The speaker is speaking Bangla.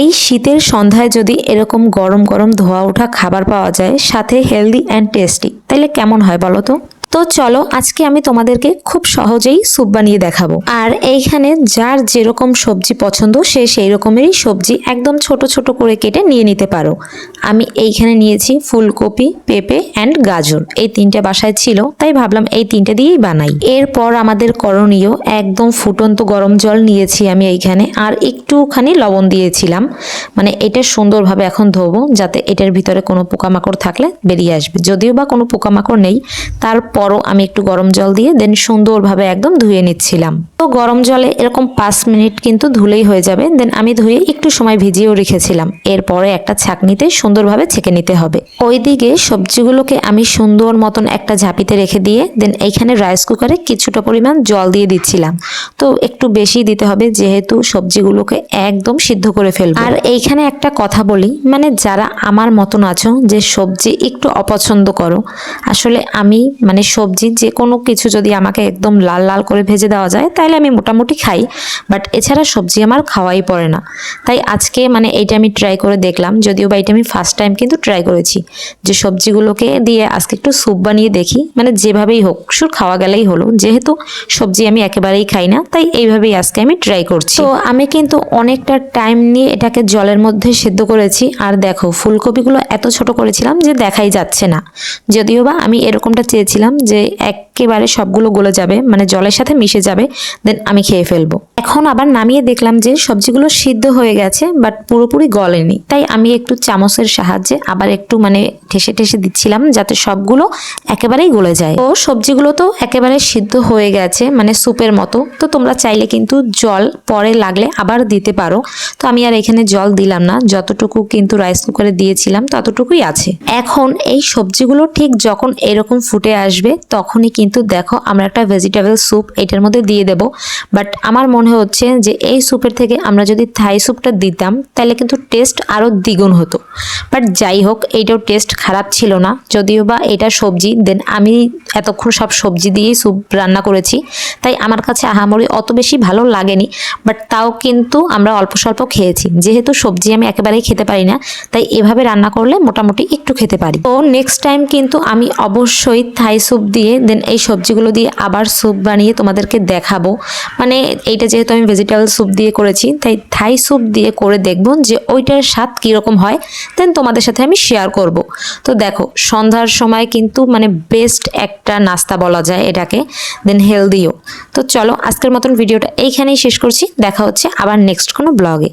এই শীতের সন্ধ্যায় যদি এরকম গরম গরম ধোয়া ওঠা খাবার পাওয়া যায়, সাথে হেলদি অ্যান্ড টেস্টি তাহলে কেমন হয় বলো তো? তো চলো আজকে আমি তোমাদেরকে খুব সহজেই স্যুপ বানিয়ে দেখাবো। আর এইখানে যার যেরকম সবজি পছন্দ, সে সেই রকমেরই সবজি একদম ছোট ছোট করে কেটে নিয়ে নিতে পারো। আমি এইখানে নিয়েছি ফুলকপি, পেঁপে অ্যান্ড গাজর। এই তিনটে বাসায় ছিল, তাই ভাবলাম এই তিনটে দিয়েই বানাই। এরপর আমাদের করণীয় একদম ফুটন্ত গরম জল নিয়েছি আমি এইখানে, আর একটুখানি লবণ দিয়েছিলাম। মানে এটা সুন্দরভাবে এখন ধোবো, যাতে এটার ভিতরে কোনো পোকামাকড় থাকলে বেরিয়ে আসবে। যদিও বা কোনো পোকামাকড় নেই তারপরও আমি একটু গরম জল দিয়ে দেন সুন্দরভাবে একদম ধুয়ে নিচ্ছিলাম। তো গরম জলে এরকম পাঁচ মিনিট কিন্তু ধুলেই হয়ে যাবে, দেন আমি ধুয়ে একটু সময় ভিজিয়েও রেখেছিলাম। এরপরে একটা ছাকনিতে সুন্দরভাবে ছেঁকে নিতে হবে। ওইদিকে সবজিগুলোকে আমি সুন্দর মতন একটা ঝাঁপিতে রেখে দিয়ে, দেন এইখানে রাইস কুকারে কিছুটা পরিমাণ জল দিয়ে দিচ্ছিলাম। তো একটু বেশি দিতে হবে যেহেতু সবজিগুলোকে একদম সিদ্ধ করে ফেলব। আর এইখানে একটা কথা বলি মানে যারা আমার মতন আছো যে সবজি একটু অপছন্দ করো, আসলে আমি মানে সবজি যে কোনো কিছু যদি আমাকে একদম লাল লাল করে ভেজে দেওয়া যায়, তাহলে আমি মোটামুটি খাই। বাট এছাড়া সবজি আমার খাওয়াই পড়ে না। তাই আজকে মানে এইটা আমি ট্রাই করে দেখলাম, যদিও বা এটা আমি ফার্স্ট টাইম কিন্তু ট্রাই করেছি। যে সবজিগুলোকে দিয়ে আজকে একটু স্যুপ বানিয়ে দেখি। মানে যেভাবেই হোক, শুধু খাওয়া গেলেই হলো। যেহেতু সবজি আমি একেবারেই খাই না, তাই এইভাবেই আজকে আমি ট্রাই করছি। তো আমি কিন্তু অনেকটা টাইম নিয়ে এটাকে জলের মধ্যে সেদ্ধ করেছি। আর দেখো, ফুলকপিগুলো এত ছোট করেছিলাম যে দেখাই যাচ্ছে না। যদিও বা আমি এরকমটা চেয়েছিলাম যে একেবারে সবগুলো গলে যাবে মানে জলের সাথে মিশে যাবে দেন আমি খেয়ে ফেলব। এখন আবার নামিয়ে দেখলাম যে সবজিগুলো সিদ্ধ হয়ে গেছে বাট পুরোপুরি গলেনি। তাই আমি একটু চামচের সাহায্যে আবার একটু মানে ঠেসে ঠেসে দিচ্ছিলাম যাতে সবগুলো একেবারেই গলে যায়। তো সবজিগুলো তো একেবারে সিদ্ধ হয়ে গেছে মানে স্যুপের মতো। তো তোমরা চাইলে কিন্তু জল পরে লাগলে আবার দিতে পারো। তো আমি আর এখানে জল দিলাম না, যতটুকু কিন্তু রাইস কুকারে দিয়েছিলাম, ততটুকুই আছে। এখন এই সবজিগুলো ঠিক যখন এরকম ফুটে আসবে, তখনই কিন্তু দেখো আমরা একটা ভেজিটেবল স্যুপ এটার মধ্যে দিয়ে দেব। বাট আমার মনে হচ্ছে যে এই স্যুপের থেকে আমরা যদি থাই স্যুপটা দিতাম, তাহলে কিন্তু টেস্ট আরও দ্বিগুণ হতো। বাট যাই হোক, এইটাও টেস্ট খারাপ ছিল না। যদিও বা এটা সবজি দেন আমি এতক্ষণ সব সবজি দিয়েই স্যুপ রান্না করেছি। তাই আমার কাছে আহামরি অত বেশি ভালো লাগেনি। বাট তাও কিন্তু আমরা অল্প স্বল্প খেয়েছি। যেহেতু সবজি আমি একেবারেই খেতে পারি না, তাই এভাবে রান্না করলে মোটামুটি একটু খেতে পারি। তো নেক্সট টাইম কিন্তু আমি অবশ্যই থাই স্যুপ দিয়ে দেন এই সবজিগুলো দিয়ে আবার স্যুপ বানিয়ে তোমাদেরকে দেখাবো। মানে এইটা যেহেতু আমি ভেজিটেবল স্যুপ দিয়ে করেছি, তাই থাই স্যুপ দিয়ে করে দেখব যে ওইটার স্বাদ কীরকম হয় দেন তোমাদের সাথে আমি শেয়ার করব। তো দেখো, সন্ধ্যার সময় কিন্তু মানে বেস্ট একটা নাস্তা বলা যায় এটাকে দেন হেলদিও তো চলো, আজকের মতন ভিডিওটা এইখানেই শেষ করছি, দেখা হচ্ছে আবার নেক্সট কোনো ব্লগে